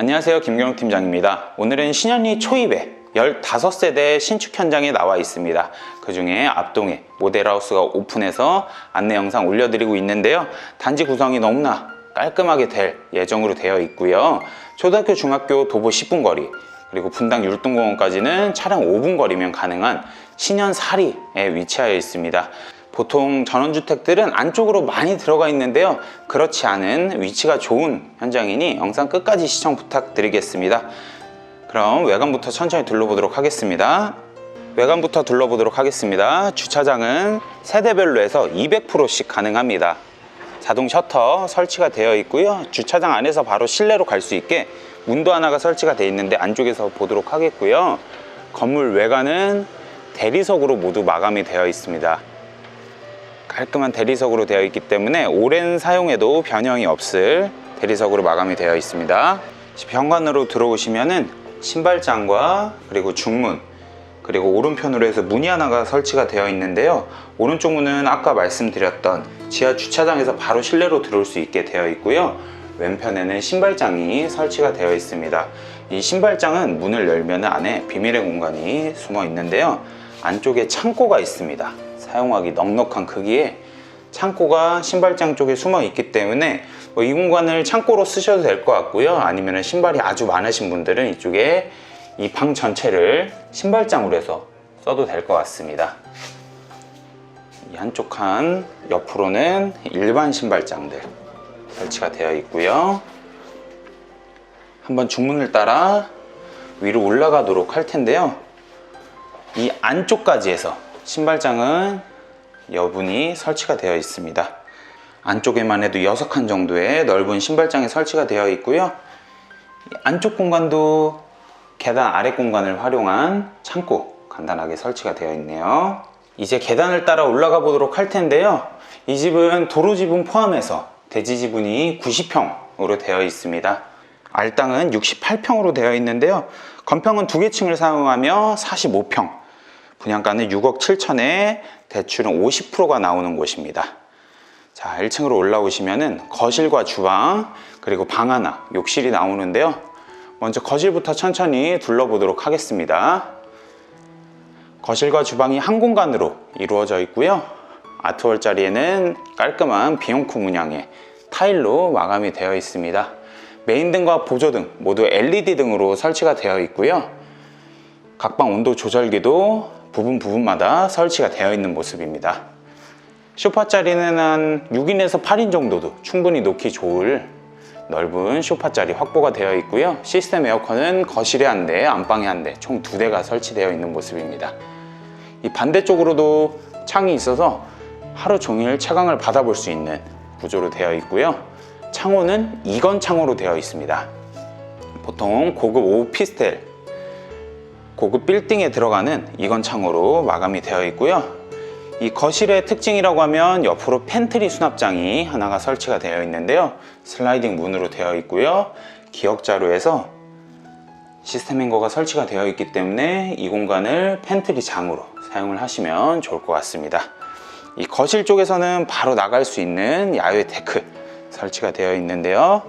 안녕하세요. 김경욱 팀장입니다. 오늘은 신현리 초입에 15세대 신축 현장에 나와 있습니다. 그 중에 앞동에 모델하우스가 오픈해서 안내 영상 올려드리고 있는데요. 단지 구성이 너무나 깔끔하게 될 예정으로 되어 있고요. 초등학교, 중학교 도보 10분 거리, 그리고 분당 율동공원까지는 차량 5분 거리면 가능한 신현 사리에 위치하여 있습니다. 보통 전원주택들은 안쪽으로 많이 들어가 있는데요. 그렇지 않은 위치가 좋은 현장이니 영상 끝까지 시청 부탁드리겠습니다. 그럼 외관부터 천천히 둘러보도록 하겠습니다. 외관부터 둘러보도록 하겠습니다. 주차장은 세대별로 해서 200%씩 가능합니다. 자동 셔터 설치가 되어 있고요. 주차장 안에서 바로 실내로 갈 수 있게 문도 하나가 설치가 되어 있는데 안쪽에서 보도록 하겠고요. 건물 외관은 대리석으로 모두 마감이 되어 있습니다. 깔끔한 대리석으로 되어 있기 때문에 오랜 사용에도 변형이 없을 대리석으로 마감이 되어 있습니다. 현관으로 들어오시면은 신발장과 그리고 중문 그리고 오른편으로 해서 문이 하나가 설치가 되어 있는데요. 오른쪽 문은 아까 말씀드렸던 지하 주차장에서 바로 실내로 들어올 수 있게 되어 있고요. 왼편에는 신발장이 설치가 되어 있습니다. 이 신발장은 문을 열면 안에 비밀의 공간이 숨어 있는데요. 안쪽에 창고가 있습니다. 사용하기 넉넉한 크기의 창고가 신발장 쪽에 숨어 있기 때문에 뭐 이 공간을 창고로 쓰셔도 될 것 같고요. 아니면 신발이 아주 많으신 분들은 이쪽에 이 방 전체를 신발장으로 해서 써도 될 것 같습니다. 이 한쪽 칸 옆으로는 일반 신발장들 설치가 되어 있고요. 한번 중문을 따라 위로 올라가도록 할 텐데요. 이 안쪽까지 해서 신발장은 여분이 설치가 되어 있습니다. 안쪽에만 해도 6칸 정도의 넓은 신발장이 설치가 되어 있고요. 이 안쪽 공간도 계단 아래 공간을 활용한 창고 간단하게 설치가 되어 있네요. 이제 계단을 따라 올라가 보도록 할 텐데요. 이 집은 도로 지분 포함해서 대지 지분이 90평으로 되어 있습니다. 알땅은 68평으로 되어 있는데요. 건평은 두 개 층을 사용하며 45평, 분양가는 6억 7천에 대출은 50%가 나오는 곳입니다. 자, 1층으로 올라오시면은 거실과 주방, 그리고 방 하나, 욕실이 나오는데요. 먼저 거실부터 천천히 둘러보도록 하겠습니다. 거실과 주방이 한 공간으로 이루어져 있고요. 아트월 자리에는 깔끔한 비용크 문양의 타일로 마감이 되어 있습니다. 메인 등과 보조등 모두 LED 등으로 설치가 되어 있고요. 각방 온도 조절기도 부분 부분마다 설치가 되어 있는 모습입니다. 소파 자리는 한 6인에서 8인 정도도 충분히 놓기 좋을 넓은 소파 자리 확보가 되어 있고요. 시스템 에어컨은 거실에 한 대, 안방에 한 대, 총 두 대가 설치되어 있는 모습입니다. 이 반대쪽으로도 창이 있어서 하루 종일 채광을 받아볼 수 있는 구조로 되어 있고요. 창호는 이건 창호로 되어 있습니다. 보통 고급 오피스텔, 고급 빌딩에 들어가는 이건 창호로 마감이 되어 있고요. 이 거실의 특징이라고 하면 옆으로 팬트리 수납장이 하나가 설치가 되어 있는데요. 슬라이딩 문으로 되어 있고요. 기역자로해서 시스템 행거가 설치가 되어 있기 때문에 이 공간을 팬트리 장으로 사용을 하시면 좋을 것 같습니다. 이 거실 쪽에서는 바로 나갈 수 있는 야외 데크 설치가 되어 있는데요.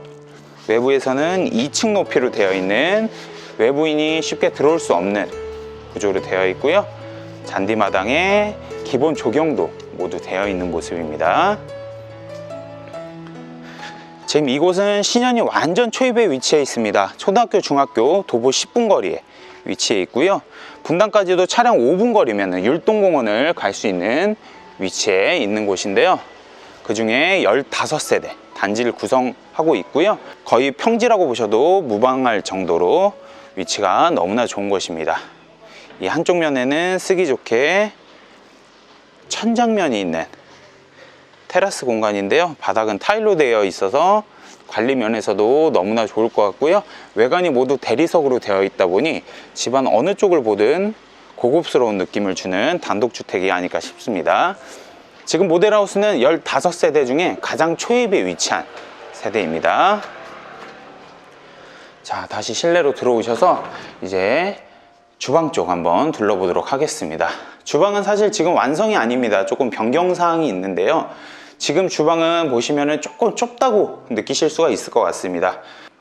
외부에서는 2층 높이로 되어 있는 외부인이 쉽게 들어올 수 없는 구조로 되어 있고요. 잔디마당에 기본 조경도 모두 되어 있는 모습입니다. 지금 이곳은 신현이 완전 초입에 위치해 있습니다. 초등학교, 중학교 도보 10분 거리에 위치해 있고요. 분당까지도 차량 5분 거리면 율동공원을 갈 수 있는 위치에 있는 곳인데요. 그 중에 15세대 단지를 구성하고 있고요. 거의 평지라고 보셔도 무방할 정도로 위치가 너무나 좋은 곳입니다. 이 한쪽 면에는 쓰기 좋게 천장면이 있는 테라스 공간인데요. 바닥은 타일로 되어 있어서 관리 면에서도 너무나 좋을 것 같고요. 외관이 모두 대리석으로 되어 있다 보니 집안 어느 쪽을 보든 고급스러운 느낌을 주는 단독주택이 아닐까 싶습니다. 지금 모델하우스는 15세대 중에 가장 초입에 위치한 세대입니다. 자, 다시 실내로 들어오셔서 이제 주방 쪽 한번 둘러보도록 하겠습니다. 주방은 사실 지금 완성이 아닙니다. 조금 변경사항이 있는데요. 지금 주방은 보시면 조금 좁다고 느끼실 수가 있을 것 같습니다.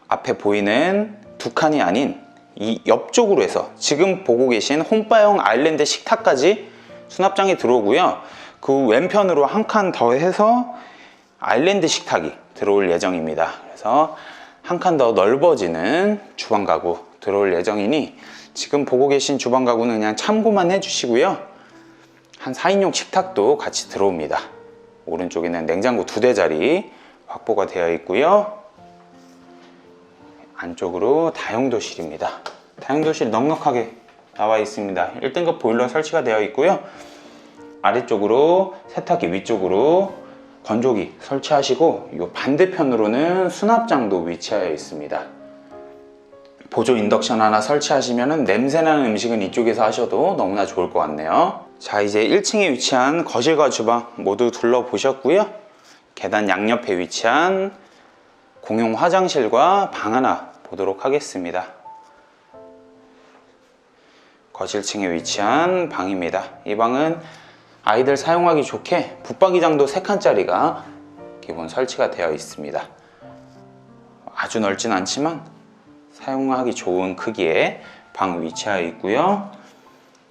앞에 보이는 두 칸이 아닌 이 옆쪽으로 해서 지금 보고 계신 홈바형 아일랜드 식탁까지 수납장이 들어오고요. 그 왼편으로 한 칸 더 해서 아일랜드 식탁이 들어올 예정입니다. 그래서 한 칸 더 넓어지는 주방 가구 들어올 예정이니 지금 보고 계신 주방 가구는 그냥 참고만 해주시고요. 한 4인용 식탁도 같이 들어옵니다. 오른쪽에는 냉장고 두 대짜리 확보가 되어 있고요. 안쪽으로 다용도실입니다. 다용도실 넉넉하게 나와 있습니다. 1등급 보일러 설치가 되어 있고요. 아래쪽으로 세탁기, 위쪽으로 건조기 설치하시고 이 반대편으로는 수납장도 위치하여 있습니다. 보조 인덕션 하나 설치하시면 냄새나는 음식은 이쪽에서 하셔도 너무나 좋을 것 같네요. 자 이제 1층에 위치한 거실과 주방 모두 둘러보셨고요. 계단 양옆에 위치한 공용 화장실과 방 하나 보도록 하겠습니다. 거실층에 위치한 방입니다. 이 방은 아이들 사용하기 좋게 붙박이장도 3칸짜리가 기본 설치가 되어 있습니다. 아주 넓진 않지만 사용하기 좋은 크기의 방 위치하여 있고요.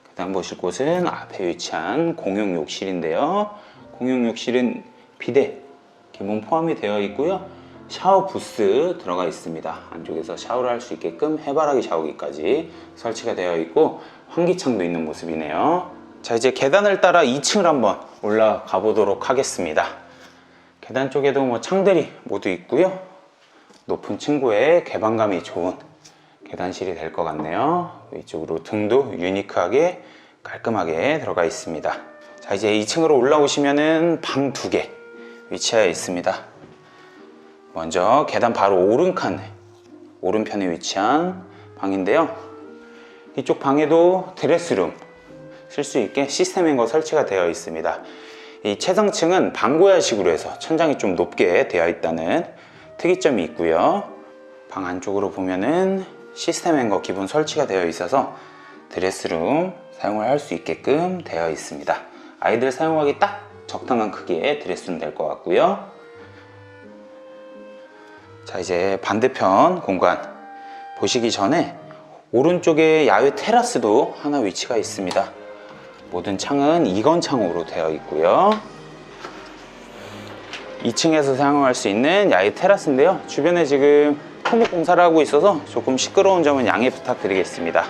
그 다음 보실 곳은 앞에 위치한 공용 욕실인데요. 공용 욕실은 비대 기본 포함이 되어 있고요. 샤워 부스 들어가 있습니다. 안쪽에서 샤워를 할 수 있게끔 해바라기 샤워기까지 설치가 되어 있고 환기창도 있는 모습이네요. 자 이제 계단을 따라 2층을 한번 올라가 보도록 하겠습니다. 계단 쪽에도 뭐 창들이 모두 있고요. 높은 층고에 개방감이 좋은 계단실이 될 것 같네요. 위쪽으로 등도 유니크하게 깔끔하게 들어가 있습니다. 자 이제 2층으로 올라오시면은 방 두 개 위치하여 있습니다. 먼저 계단 바로 오른칸에 오른편에 위치한 방인데요. 이쪽 방에도 드레스룸 쓸 수 있게 시스템 행거 설치가 되어 있습니다. 이 최상층은 방고야식으로 해서 천장이 좀 높게 되어 있다는 특이점이 있고요. 방 안쪽으로 보면은 시스템 행거 기본 설치가 되어 있어서 드레스룸 사용을 할 수 있게끔 되어 있습니다. 아이들 사용하기 딱 적당한 크기의 드레스룸 될 것 같고요. 자 이제 반대편 공간 보시기 전에 오른쪽에 야외 테라스도 하나 위치가 있습니다. 모든 창은 이건 창으로 되어 있고요. 2층에서 사용할 수 있는 야외 테라스인데요. 주변에 지금 토목 공사를 하고 있어서 조금 시끄러운 점은 양해 부탁드리겠습니다.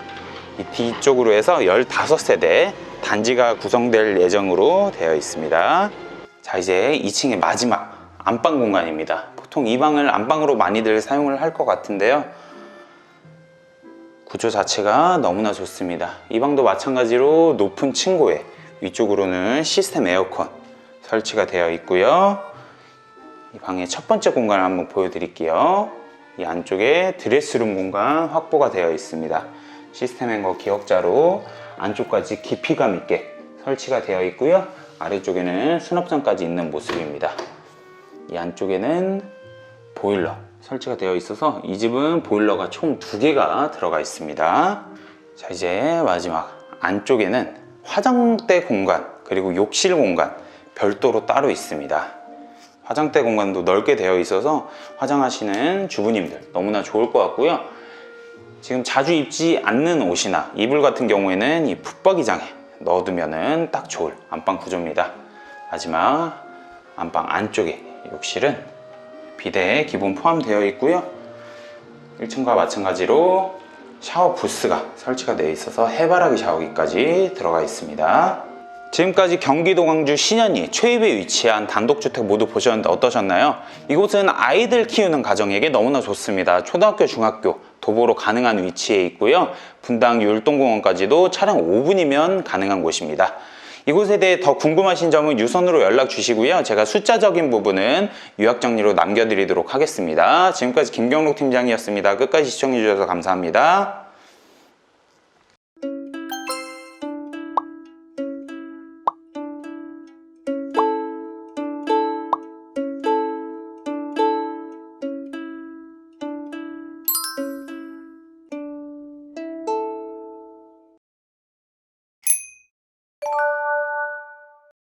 이 뒤쪽으로 해서 15세대 단지가 구성될 예정으로 되어 있습니다. 자, 이제 2층의 마지막 안방 공간입니다. 보통 이 방을 안방으로 많이들 사용을 할 것 같은데요. 구조 자체가 너무나 좋습니다. 이 방도 마찬가지로 높은 층고에 위쪽으로는 시스템 에어컨 설치가 되어 있고요. 이 방의 첫 번째 공간을 한번 보여드릴게요. 이 안쪽에 드레스룸 공간 확보가 되어 있습니다. 시스템 행거 기역자로 안쪽까지 깊이감 있게 설치가 되어 있고요. 아래쪽에는 수납장까지 있는 모습입니다. 이 안쪽에는 보일러 설치가 되어 있어서 이 집은 보일러가 총 두 개가 들어가 있습니다. 자 이제 마지막 안쪽에는 화장대 공간 그리고 욕실 공간 별도로 따로 있습니다. 화장대 공간도 넓게 되어 있어서 화장하시는 주부님들 너무나 좋을 것 같고요. 지금 자주 입지 않는 옷이나 이불 같은 경우에는 이 붙박이장에 넣어두면은 딱 좋을 안방 구조입니다. 마지막 안방 안쪽에 욕실은 비대에 기본 포함되어 있고요. 1층과 마찬가지로 샤워 부스가 설치가 되어 있어서 해바라기 샤워기까지 들어가 있습니다. 지금까지 경기도 광주 신현리 최입에 위치한 단독주택 모두 보셨는데 어떠셨나요? 이곳은 아이들 키우는 가정에게 너무나 좋습니다. 초등학교, 중학교 도보로 가능한 위치에 있고요. 분당 율동공원까지도 차량 5분이면 가능한 곳입니다. 이곳에 대해 더 궁금하신 점은 유선으로 연락 주시고요. 제가 숫자적인 부분은 요약 정리로 남겨드리도록 하겠습니다. 지금까지 김경록 팀장이었습니다. 끝까지 시청해주셔서 감사합니다.